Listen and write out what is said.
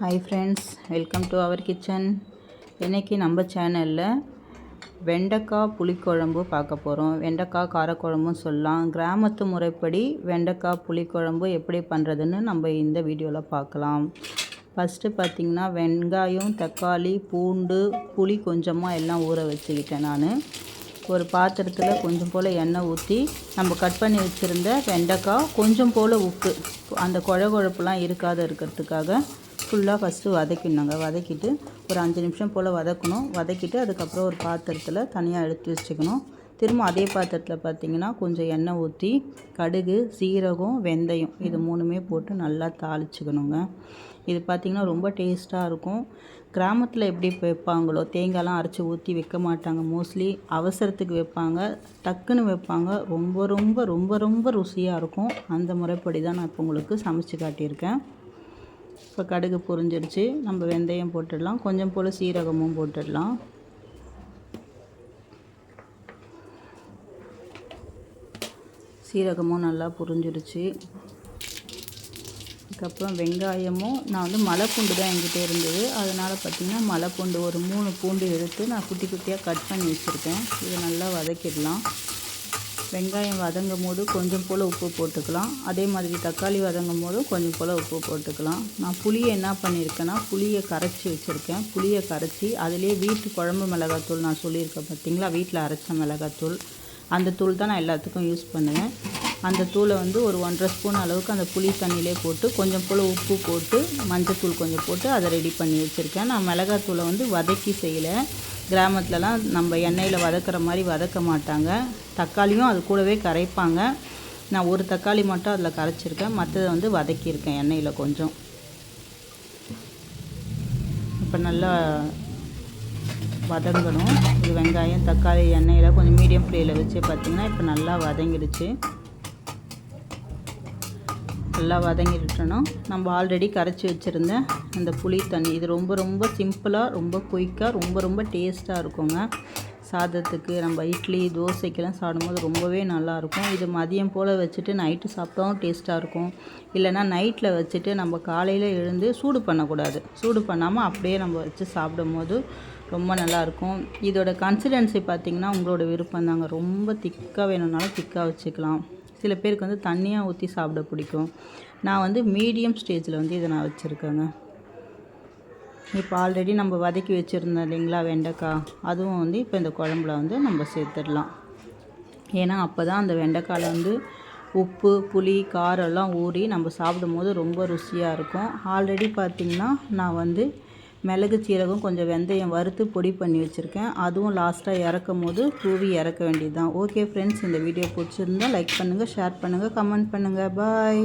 Hi friends welcome to our kitchen இன்றைக்கி நம்ம சேனலில் வெண்டைக்காய் புளிக்குழம்பு பார்க்க போகிறோம் வெண்டைக்காய் காரக்குழம்பும் சொல்லலாம். கிராமத்து முறைப்படி வெண்டைக்காய் புளிக்குழம்பு எப்படி பண்ணுறதுன்னு நம்ம இந்த வீடியோவில் பார்க்கலாம். ஃபஸ்ட்டு பார்த்திங்கன்னா வெங்காயம் தக்காளி பூண்டு புளி கொஞ்சமாக எல்லாம் ஊற வச்சுக்கிட்டேன் நான். ஒரு பாத்திரத்தில் கொஞ்சம் போல் எண்ணெய் ஊற்றி நம்ம கட் பண்ணி வச்சுருந்த வெண்டைக்காய் கொஞ்சம் போல் உப்பு. அந்த குழ குழப்புலாம் இருக்காத இருக்கிறதுக்காக ஃபுல்லாக ஃபஸ்ட்டு வதக்கிடணுங்க. வதக்கிட்டு ஒரு அஞ்சு நிமிஷம் போல் வதக்கணும். வதக்கிட்டு அதுக்கப்புறம் ஒரு பாத்திரத்தில் தனியாக எடுத்து வச்சுக்கணும். திரும்ப அதே பாத்திரத்தில் பார்த்திங்கன்னா கொஞ்சம் எண்ணெய் ஊற்றி கடுகு சீரகம் வெந்தயம் இது மூணுமே போட்டு நல்லா தாளிச்சுக்கணுங்க. இது பார்த்திங்கன்னா ரொம்ப டேஸ்ட்டாக இருக்கும். கிராமத்தில் எப்படி வைப்பாங்களோ தேங்காய்லாம் அரைச்சி ஊற்றி வைக்க மாட்டாங்க. மோஸ்ட்லி அவசரத்துக்கு வைப்பாங்க. டக்குன்னு வைப்பாங்க. ரொம்ப ரொம்ப ரொம்ப ரொம்ப ருசியாக இருக்கும். அந்த முறைப்படி தான் நான் இப்போ உங்களுக்கு சமைச்சு காட்டியிருக்கேன். இப்போ கடுகு பொரிஞ்சிடுச்சு. நம்ம வெந்தயம் போட்டுடலாம். கொஞ்சம் போல் சீரகமும் போட்டுடலாம். சீரகமும் நல்லா புரிஞ்சிடுச்சு. அதுக்கப்புறம் வெங்காயமும் நான் வந்து மலை பூண்டு தான் எங்கிட்ட இருந்தது. அதனால் பார்த்திங்கன்னா மலை பூண்டு ஒரு மூணு பூண்டு எடுத்து நான் குட்டி குட்டியாக கட் பண்ணி வச்சுருக்கேன். இதை நல்லா வதக்கிடலாம். வெங்காயம் வதங்கும் போது கொஞ்சம் போல் உப்பு போட்டுக்கலாம். அதே மாதிரி தக்காளி வதங்கும் போதும் கொஞ்சம் போல் உப்பு போட்டுக்கலாம். நான் புளியை என்ன பண்ணியிருக்கேன்னா புளியை கரைச்சி வச்சுருக்கேன். புளியை கரைச்சி அதிலே வீட்டு குழம்பு மிளகாத்தூள் நான் சொல்லியிருக்கேன் பார்த்தீங்களா? வீட்டில் அரைச்ச மிளகாத்தூள். அந்த தூள் தான் நான் எல்லாத்துக்கும் யூஸ் பண்ணுவேன். அந்த தூளை வந்து ஒரு ஒன்றரை ஸ்பூன் அளவுக்கு அந்த புளி தண்ணியிலே போட்டு கொஞ்சம் போல் உப்பு போட்டு மஞ்சத்தூள் கொஞ்சம் போட்டு அதை ரெடி பண்ணி வச்சுருக்கேன். நான் மிளகாத்தூளை வந்து வதக்கி செய்யலை. கிராமத்துலலாம் நம்ம எண்ணெயில் வதக்கிற மாதிரி வதக்க மாட்டாங்க. தக்காளியும் அது கூடவே கரைப்பாங்க. நான் ஒரு தக்காளி மட்டும் அதில் கரைச்சிருக்கேன். மற்றதை வந்து வதக்கியிருக்கேன் எண்ணெயில் கொஞ்சம். இப்போ நல்லா வதங்கணும். இது வெங்காயம் தக்காளி எண்ணெயில் கொஞ்சம் மீடியம் ஃப்ளேயில் வச்சு பார்த்திங்கன்னா இப்போ நல்லா வதங்கிடுச்சு. நல்லா வதங்கி வதங்கிட்டணும் நம்ம ஆல்ரெடி கரைச்சி வச்சுருந்த அந்த புளி தண்ணி இது ரொம்ப ரொம்ப சிம்பிளாக ரொம்ப குயிக்காக ரொம்ப ரொம்ப டேஸ்ட்டாக இருக்குங்க. சாதத்துக்கு நம்ம இட்லி தோசைக்கெல்லாம் சாப்பிடும்போது ரொம்பவே நல்லாயிருக்கும் இது மதியம் போல் வச்சுட்டு நைட்டு சாப்பிட்டாவும் டேஸ்ட்டாக இருக்கும். இல்லைனா நைட்டில் வச்சுட்டு நம்ம காலையில் எழுந்து சூடு பண்ணக்கூடாது. சூடு பண்ணாமல் அப்படியே நம்ம வச்சு சாப்பிடும் போது ரொம்ப நல்லாயிருக்கும் இதோட கன்சிடென்சி பார்த்திங்கன்னா உங்களோட விருப்பம் தாங்க ரொம்ப திக்காக வேணும்னாலும் திக்காக வச்சுக்கலாம். சில பேருக்கு வந்து தண்ணியாக ஊற்றி சாப்பிட பிடிக்கும். நான் வந்து மீடியம் ஸ்டேஜில் வந்து இதை நான் வச்சுருக்கேங்க. இப்போ ஆல்ரெடி நம்ம வதக்கி வச்சுருந்தோம் இல்லைங்களா வெண்டைக்காய்? அதுவும் வந்து இப்போ இந்த குழம்புல வந்து நம்ம சேர்த்துடலாம். ஏன்னா அப்போ தான் அந்த வெண்டைக்காயில் வந்து உப்பு புளி காரெல்லாம் ஊறி நம்ம சாப்பிடும் போது ரொம்ப ருசியாக இருக்கும். ஆல்ரெடி பார்த்திங்கன்னா நான் வந்து மிளகு சீரகம் கொஞ்சம் வெந்தயம் வறுத்து பொடி பண்ணி வச்சுருக்கேன். அதுவும் லாஸ்ட்டாக இறக்கும் போது தூவி இறக்க வேண்டியது தான் ஓகே ஃப்ரெண்ட்ஸ் இந்த வீடியோ பிடிச்சிருந்தா லைக் பண்ணுங்கள் ஷேர் பண்ணுங்கள் கமெண்ட் பண்ணுங்கள் பாய்